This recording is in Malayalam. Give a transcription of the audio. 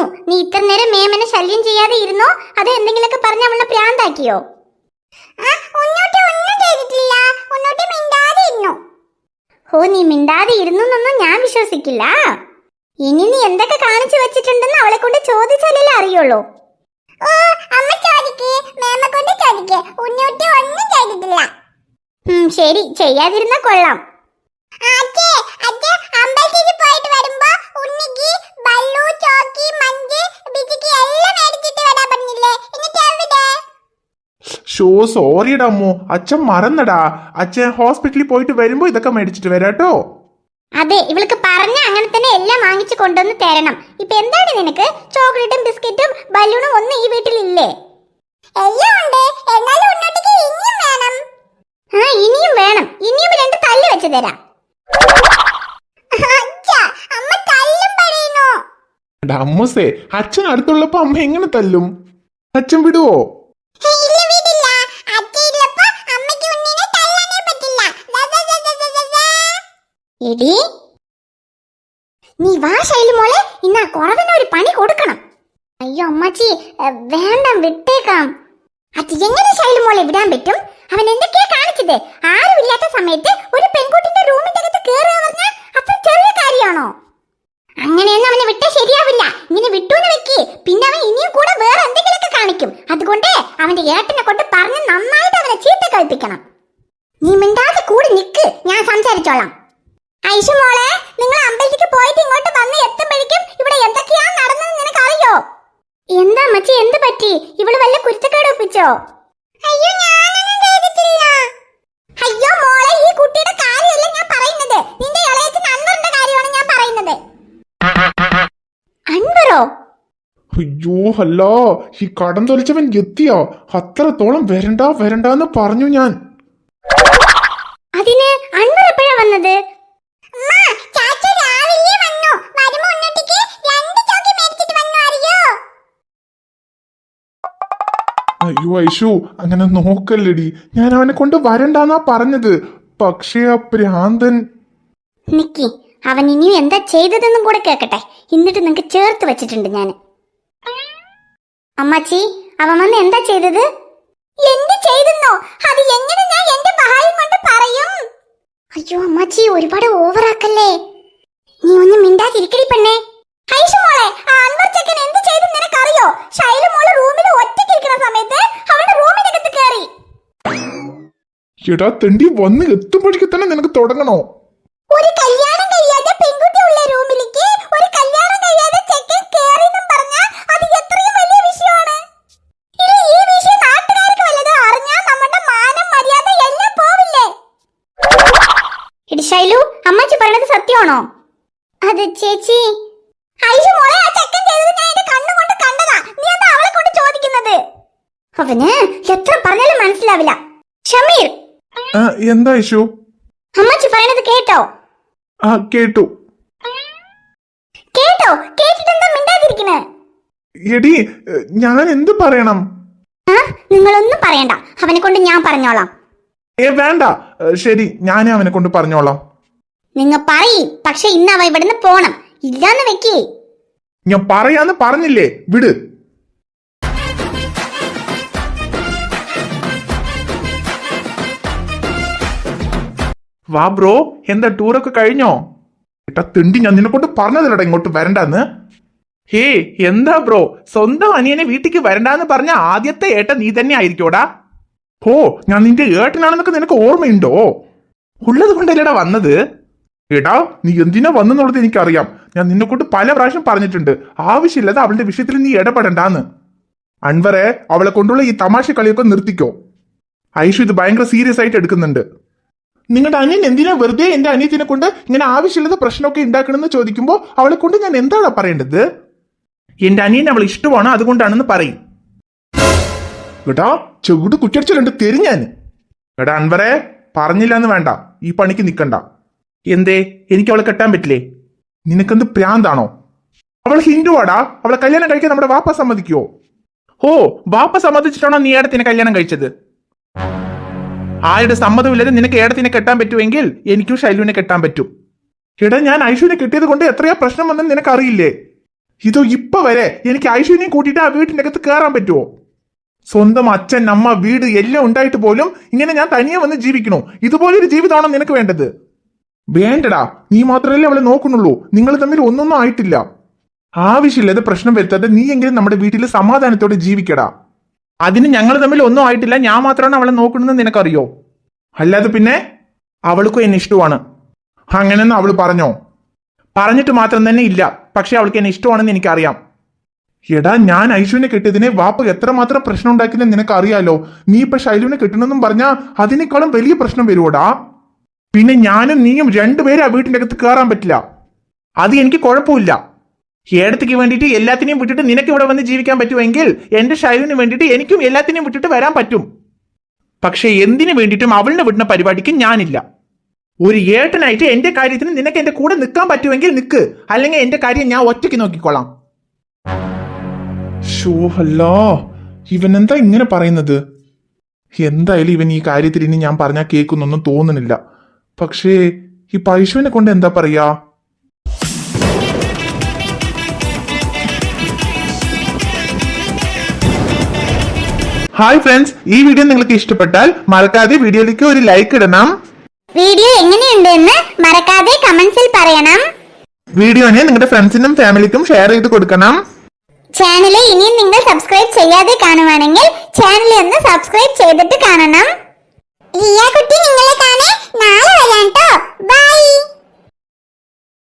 അന്നു നീ ഇത്ര നേരം മേമനെ ശല്യം ചെയ്യാതെ ഇരുന്നോ? അത് എന്തെങ്കിലുമൊക്കെ പറഞ്ഞ് അവളെ പ്രാന്താക്കിയോ? ഓ നീ മിണ്ടാതെ ഇരുന്നു. എന്നൊന്നും ഞാൻ വിശ്വസിക്കില്ല. ഇനി നീ എന്തൊക്കെ കാണിച്ചു വെച്ചിട്ടുണ്ടെന്ന് അവളെ കൊണ്ട് ചോദിച്ചാലല്ലേ അറിയുള്ളൂ. ഓ അമ്മ ചോദിക്കേ കൊണ്ട് ചോദിക്കേ. ഒന്നും ചെയ്തിട്ടില്ല. ശരി ചെയ്യാതിരുന്ന കൊള്ളാം. അമ്പലത്തിൽ പോയിട്ട് മഞ്ച് ബിജിക്ക് എല്ലാം മേടിച്ചിട്ട് വരാൻ പറഞ്ഞില്ലേ? എന്നിട്ട് ഷോ സോറിയടാ അമ്മു. അച്ഛൻ മറന്നടാ. അച്ഛൻ ഹോസ്പിറ്റലിൽ പോയിട്ട് വരുമ്പോ ഇതൊക്കെ മേടിച്ചിട്ട് വരാട്ടോ അതെ ഇവൾക്ക് പറഞ്ഞ അങ്ങനെ തന്നെ എല്ലാം വാങ്ങിച്ചു കൊണ്ടുവന്ന് തരണം. ഇപ്പൊ എന്താണ് നിനക്ക്? ചോക്ലേറ്റും ബിസ്ക്കറ്റും ബലൂണും ഒന്നും ഈ വീട്ടിൽ വീട്ടിലില്ലേ? എല്ലാം ഉണ്ട്. എന്നാലും ഇനിയും വേണം. ആ ഇനിയും വേണം. ഇനിയും രണ്ട് തല്ല് വെച്ച് തരാം അമ്മ തല്ലും പറയുന്നു എടാ അമ്മൂസേ അച്ഛൻ അടുത്തുള്ളപ്പോ അമ്മ എങ്ങനെ തല്ലും? അച്ഛൻ വിടുവോ. എടി നീ വാ ശൈലി മോളെ. ഇന്ന് ആ കുറവിന് ഒരു പണി കൊടുക്കണം. അയ്യോ അമ്മച്ചി വേണ്ട വിട്ടേക്കാം. അത് എങ്ങനെ ശൈലി മോളെ വിടാൻ പറ്റും? അവൻ എന്തൊക്കെയാ കാണിച്ചത്? ആരുമില്ലാത്ത സമയത്ത് ഒരു പെൺകുട്ടിന്റെ റൂമിന്റെ അകത്ത് കയറുക പറഞ്ഞ അത്ര ചെറിയ കാര്യമാണോ? അങ്ങനെയൊന്നും അവനെ വിട്ടാ ശരിയാവില്ല ഇങ്ങനെ വിട്ടൂന്ന് വെക്ക് പിന്നെ അവൻ ഇനിയും കൂടെ വേറെ എന്തെങ്കിലുമൊക്കെ കാണിക്കും അതുകൊണ്ട് അവന്റെ ഏട്ടനെ കൊണ്ട് പറഞ്ഞ് നന്നായിട്ട് അവനെ ചീത്ത കളിപ്പിക്കണം നീ മിണ്ടാതെ കൂടി നിക്ക്. ഞാൻ സംസാരിച്ചോളാം. ഐഷു മോളെ നിങ്ങൾ അമ്പലത്തിലേക്ക് പോയിട്ട് ഇങ്ങോട്ട് വന്ന് എത്തുമ്പോഴേക്കും ഇവിടെ എന്തൊക്കെയാ നടന്നത് നിനക്ക് അറിയോ? എന്താ മച്ചി എന്ത് പറ്റി? ഇവൾ വല്ല കുരുത്തക്കേട് ഒപ്പിച്ചോ? അയ്യോ ഞാനൊന്നും ചെയ്തിട്ടില്ല. അയ്യോ മോളെ ഈ അയ്യോ അല്ല ഈ കടം തൊലിച്ചവൻ എത്തിയോ? അത്രത്തോളം വരണ്ട വരണ്ടെന്ന് പറഞ്ഞു ഞാൻ. അതിന് അൻവർ എപ്പോഴാ വന്നത്? അയ്യോ ഐഷു അങ്ങനെ നോക്കല്ലടി. ഞാൻ അവനെ കൊണ്ട് വരണ്ടാന്നാ പറഞ്ഞത്. പക്ഷേ ആ ഭ്രാന്തൻ നിക്കി അവൻ ഇനിയും എന്താ ചെയ്തതെന്നും കൂടെ കേക്കട്ടെ എന്നിട്ട് നിങ്ങക്ക് ചേർത്ത് വെച്ചിട്ടുണ്ട് ഞാൻ അമ്മാച്ചി അവൻ വന്ന് എന്താ ചെയ്തത്? എന്ത് ചെയ്തെന്നോ? അത് എങ്ങനെ ഞാൻ എന്റെ ഭാര്യം കൊണ്ട് പറയും? അയ്യോ അമ്മാച്ചി ഒരുപാട് ഓവറാക്കല്ലേ. നീ ഒന്ന് മിണ്ടാതിരിക്കടി പെണ്ണേ. ഐഷു മോളെ ആ അൻവർ ചെക്കൻ എന്ത് ചെയ്തു നിനക്കറിയോ? ഷൈലു മോൾ റൂമിൽ ഒറ്റയ്ക്കിരിക്കുന്ന സമയത്ത് അവളുടെ റൂമിനകത്ത് കയറി. എടാ തെണ്ടി വന്ന് എത്തുമ്പോഴേക്ക് തന്നെ നിനക്ക് തുടങ്ങണോ ഒരു കല്യാണം കഴിയാതെ പെൺകുട്ടി ഉള്ള റൂമിലേക്ക് ഒരു കല്യാണം കഴിയാതെ ചെക്കൻ കേറിന്നും പറഞ്ഞാ അത് എത്രയും വലിയ വിഷയമാണ് ഇനി ഈ വിഷയം നാട്ടുകാർക്ക് വല്ലതും അറിഞ്ഞാൽ നമ്മുടെ മാനം മര്യാദ എല്ലാം പോവില്ലേ എടി ശൈലു അമ്മച്ചി പറയണത് സത്യമാണോ അത് ചേച്ചി. ഐഷു മോളെ ആ ചെക്കൻ ചെയ്തത് ഞാൻ എന്റെ കണ്ണുകൊണ്ട് കണ്ടതാ. നീ എന്താ അവളെ കൊണ്ട് ചോദിക്കുന്നത്? അവന് എത്ര പറഞ്ഞാലും മനസ്സിലാവില്ല. ഷമീർ. ആ, എന്താ ഐഷു അമ്മച്ചി പറയണത് കേട്ടോ? ആ കേട്ടു. കേട്ടോ? കേട്ടിട്ടെന്താ മിണ്ടാതിരിക്കണേ? എടി ഞാൻ എന്ത് പറയണം? ആ നിങ്ങളൊന്നും പറയണ്ട. അവനെ കൊണ്ട് ഞാൻ പറഞ്ഞോളാം. ഏ വേണ്ട. ശരി ഞാനേ അവനെ കൊണ്ട് പറഞ്ഞോളാം. നിങ്ങ പറയും പക്ഷെ ഇന്ന് അവ ഇവിടുന്ന് പോണം. ഇല്ലാന്ന് വെക്കേ. ഞാൻ പറയാന്ന് പറഞ്ഞില്ലേ? വിട്. വാ ബ്രോ എന്താ ടൂറൊക്കെ കഴിഞ്ഞോ? ഏട്ടാ തിണ്ടി ഞാൻ നിന്നെ കൊണ്ട് പറഞ്ഞതല്ലടാ ഇങ്ങോട്ട് വരണ്ടെന്ന്. ഹേ എന്താ ബ്രോ? സ്വന്തം അനിയനെ വീട്ടിക്ക് വരണ്ടാന്ന് പറഞ്ഞ ആദ്യത്തെ ഏട്ട നീ തന്നെ ആയിരിക്കോടാ? ഓ ഞാൻ നിന്റെ ഏട്ടനാണെന്നൊക്കെ നിനക്ക് ഓർമ്മയുണ്ടോ? ഉള്ളത് കൊണ്ടല്ലേടാ വന്നത്? എടാ നീ എന്തിനാ വന്നെന്നുള്ളത് എനിക്കറിയാം. ഞാൻ നിന്നെ കൊണ്ട് പല പ്രാവശ്യം പറഞ്ഞിട്ടുണ്ട്. ആവശ്യമില്ലാതെ അവളുടെ വിഷയത്തിൽ നീ ഇടപെടണ്ടാന്ന്. അൻവറെ അവളെ കൊണ്ടുള്ള ഈ തമാശ കളിയൊക്കെ നിർത്തിക്കോ. ഐഷു ഇത് ഭയങ്കര സീരിയസ് ആയിട്ട് എടുക്കുന്നുണ്ട്. നിങ്ങളുടെ അനിയൻ എന്തിനാ വെറുതെ എന്റെ അനിയത്തിനെ കൊണ്ട് ഇങ്ങനെ ആവശ്യമില്ലാത്ത പ്രശ്നമൊക്കെ ഉണ്ടാക്കണമെന്ന് ചോദിക്കുമ്പോൾ അവളെ കൊണ്ട് ഞാൻ എന്താണ് പറയേണ്ടത്? എന്റെ അനിയൻ അവൾ ഇഷ്ടമാണ് അതുകൊണ്ടാണെന്ന് പറയും. എടാ ചെവിട് കുറ്റടിച്ചിട്ടുണ്ട് തെരിഞ്ഞാൻ എടാ അൻവറെ പറഞ്ഞില്ല എന്ന് വേണ്ട. ഈ പണിക്ക് നിക്കണ്ട. എന്തേ? എനിക്ക് അവളെ കെട്ടാൻ പറ്റില്ലേ? നിനക്കെന്ത് പ്രാന്താണോ? അവൾ ഹിന്ദുവാടാ. അവളെ കല്യാണം കഴിക്കാൻ നമ്മുടെ വാപ്പ സമ്മതിക്കുവോ? ഓ വാപ്പ സമ്മതിച്ചിട്ടാണോ നീ ഏടത്തിനെ കല്യാണം കഴിച്ചത്? ആരുടെ സമ്മതമില്ലാതെ നിനക്ക് ഏടത്തിനെ കെട്ടാൻ പറ്റുമെങ്കിൽ എനിക്കും ശൈലുവിനെ കെട്ടാൻ പറ്റും. എടാ ഞാൻ ഐഷുവിനെ കിട്ടിയത് കൊണ്ട് എത്രയാ പ്രശ്നം വന്നെന്ന് നിനക്കറിയില്ലേ? ഇതോ ഇപ്പൊ വരെ എനിക്ക് ഐഷുവിനെ കൂട്ടിയിട്ട് ആ വീട്ടിന്റെ അകത്ത് കയറാൻ പറ്റുമോ സ്വന്തം അച്ഛൻ അമ്മ വീട് എല്ലാം ഉണ്ടായിട്ട് പോലും ഇങ്ങനെ ഞാൻ തനിയെ വന്ന് ജീവിക്കണോ? ഇതുപോലൊരു ജീവിതമാണോ നിനക്ക് വേണ്ടത്? വേണ്ടടാ നീ മാത്രമല്ലേ അവളെ നോക്കുന്നുള്ളൂ. നിങ്ങൾ തമ്മിൽ ഒന്നൊന്നും ആയിട്ടില്ല. ആവശ്യമില്ലാതെ പ്രശ്നം വരുത്താതെ നീ എങ്കിലും നമ്മുടെ വീട്ടിൽ സമാധാനത്തോടെ ജീവിക്കടാ. അതിന് ഞങ്ങൾ തമ്മിൽ ഒന്നും ആയിട്ടില്ല ഞാൻ മാത്രമാണ് അവളെ നോക്കണമെന്ന് നിനക്കറിയോ? അല്ലാതെ പിന്നെ അവൾക്കും എന്നെ ഇഷ്ടമാണ്. അങ്ങനെയൊന്നും അവൾ പറഞ്ഞോ? പറഞ്ഞിട്ട് മാത്രം തന്നെ ഇല്ല പക്ഷെ അവൾക്ക് എന്നെ ഇഷ്ടമാണെന്ന് എനിക്കറിയാം. എടാ ഞാൻ ഐശുവിനെ കെട്ടിയതിനെ വാപ്പ എത്രമാത്രം പ്രശ്നം ഉണ്ടാക്കിയെന്ന് നിനക്ക് അറിയാലോ നീ ഇപ്പൊ ശൈലുവിനെ കെട്ടണമെന്നും പറഞ്ഞാൽ അതിനേക്കാളും വലിയ പ്രശ്നം വരുവോടാ? പിന്നെ ഞാനും നീയും രണ്ടുപേരും ആ വീട്ടിന്റെ അകത്ത് കയറാൻ പറ്റില്ല. അത് എനിക്ക് കുഴപ്പമില്ല. ഏടത്തേക്ക് വേണ്ടിയിട്ട് എല്ലാത്തിനെയും വിട്ടിട്ട് നിനക്ക് ഇവിടെ വന്ന് ജീവിക്കാൻ പറ്റുമെങ്കിൽ എന്റെ ഷൈവിന് വേണ്ടിയിട്ട് എനിക്കും എല്ലാത്തിനെയും വിട്ടിട്ട് വരാൻ പറ്റും. പക്ഷേ എന്തിനു വേണ്ടിയിട്ടും അവളിനെ വിടുന്ന പരിപാടിക്ക് ഞാനില്ല. ഒരു ഏട്ടനായിട്ട് എന്റെ കാര്യത്തിന് നിനക്ക് എന്റെ കൂടെ നിൽക്കാൻ പറ്റുമെങ്കിൽ നിൽക്ക് അല്ലെങ്കിൽ എന്റെ കാര്യം ഞാൻ ഒറ്റയ്ക്ക് നോക്കിക്കോളാം. ഷോ ഹല്ലോ എന്താ ഇങ്ങനെ പറയുന്നത്? എന്തായാലും ഇവൻ ഈ കാര്യത്തിൽ ഇനി ഞാൻ പറഞ്ഞാൽ കേൾക്കുന്നൊന്നും തോന്നുന്നില്ല. പക്ഷേ ഈ പൈശുവിനെ കൊണ്ട് എന്താ പറയാ? ഹായ് ഫ്രണ്ട്സ് ഈ വീഡിയോ നിങ്ങൾക്ക് ഇഷ്ടപ്പെട്ടാൽ മറക്കാതെ വീഡിയോയിലേക്ക് ഒരു ലൈക്ക് ഇടണം. വീഡിയോ എങ്ങനെയുണ്ട് എന്ന് മറക്കാതെ കമന്റ്സിൽ പറയണം. വീഡിയോനെ നിങ്ങളുടെ ഫ്രണ്ട്സിനും ഫാമിലിക്കും ഷെയർ ചെയ്ത് കൊടുക്കണം. ചാനൽ ഇനിയും നിങ്ങൾ സബ്സ്ക്രൈബ് ചെയ്യാതെ കാണുവാണെങ്കിൽ ചാനലിൽ ഒന്ന് സബ്സ്ക്രൈബ് ചെയ്തിട്ട് കാണണം. ലിയ കുട്ടി നിങ്ങളെ കാണാൻ നാളെ വരാം കേട്ടോ ബൈ